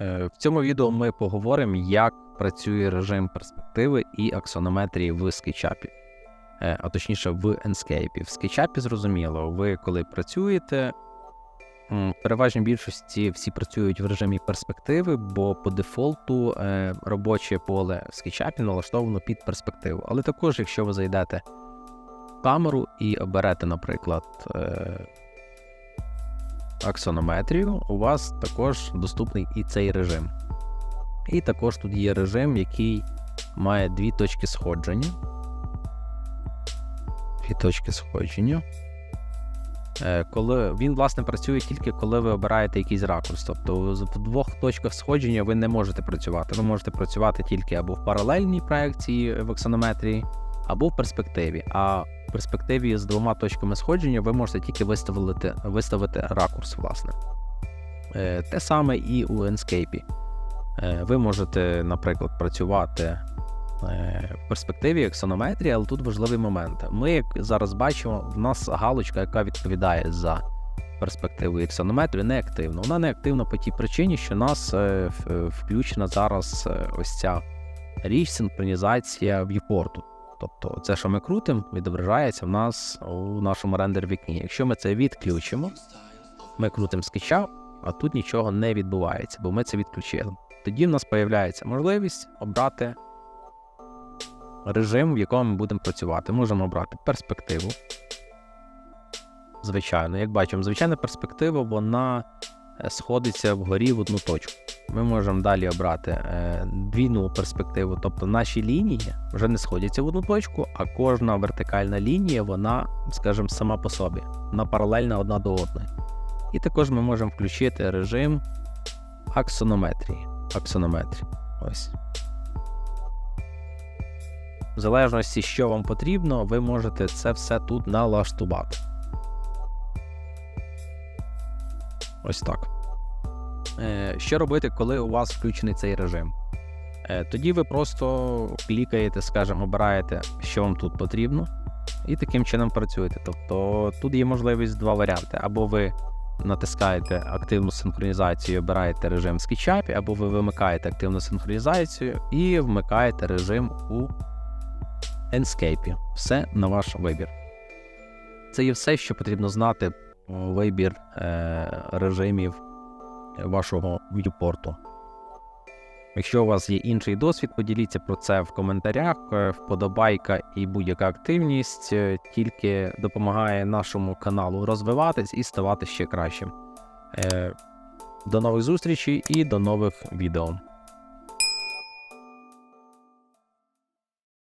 Е, В цьому відео ми поговоримо, як працює режим перспективи і аксонометрії в SketchUp. Е, А точніше в Enscape. В SketchUp зрозуміло, ви коли працюєте, в переважній більшості всі працюють в режимі перспективи, бо по дефолту е, робоче поле в SketchUp налаштовано під перспективу. Але також, якщо ви зайдете в камеру і оберете, наприклад, аксонометрію, у вас також доступний і цей режим. І також тут є режим, який має дві точки сходження. Дві точки сходження. Е, Коли він, власне, працює тільки коли ви обираєте якийсь ракурс. Тобто в двох точках сходження ви не можете працювати. Ви можете працювати тільки або в паралельній проекції в аксонометрії, або в перспективі. А перспективі з двома точками сходження ви можете тільки виставити, виставити ракурс, власне. Е, Те саме і у Enscape. Е, Ви можете, наприклад, працювати е, в перспективі аксонометрії, але тут важливий момент. Ми, як зараз бачимо, в нас галочка, яка відповідає за перспективу і не активна. Вона не активна по тій причині, що нас в- е, включена зараз ось ця річ синхронізація в'юпорту. Тобто це, що ми крутимо, відображається в нас у нашому рендер вікні. Якщо ми це відключимо, ми крутимо скетча, а тут нічого не відбувається, бо ми це відключили. Тоді в нас з'являється можливість обрати режим, в якому ми будемо працювати. Можемо обрати перспективу. Звичайно, як бачимо, звичайна перспектива вона сходиться вгорі в одну точку. Ми можемо далі обрати е, двійну перспективу, тобто наші лінії вже не сходяться в одну точку, а кожна вертикальна лінія, вона, скажімо, сама по собі, вона паралельна одна до одної. І також ми можемо включити режим аксонометрії. Аксонометрії. Ось. В залежності, що вам потрібно, ви можете це все тут налаштувати. Ось так. Е, Що робити, коли у вас включений цей режим? Е, Тоді ви просто клікаєте, скажімо, обираєте, що вам тут потрібно, і таким чином працюєте. Тобто тут є можливість два варіанти. Або ви натискаєте активну синхронізацію і обираєте режим SketchUp, або ви вимикаєте активну синхронізацію і вмикаєте режим у Enscape. Все на ваш вибір. Це є все, що потрібно знати вибір е, режимів вашого viewport. Якщо у вас є інший досвід, поділіться про це в коментарях. Е, Вподобайка і будь-яка активність е, тільки допомагає нашому каналу розвиватись і ставати ще кращим. До нових зустрічей і до нових відео.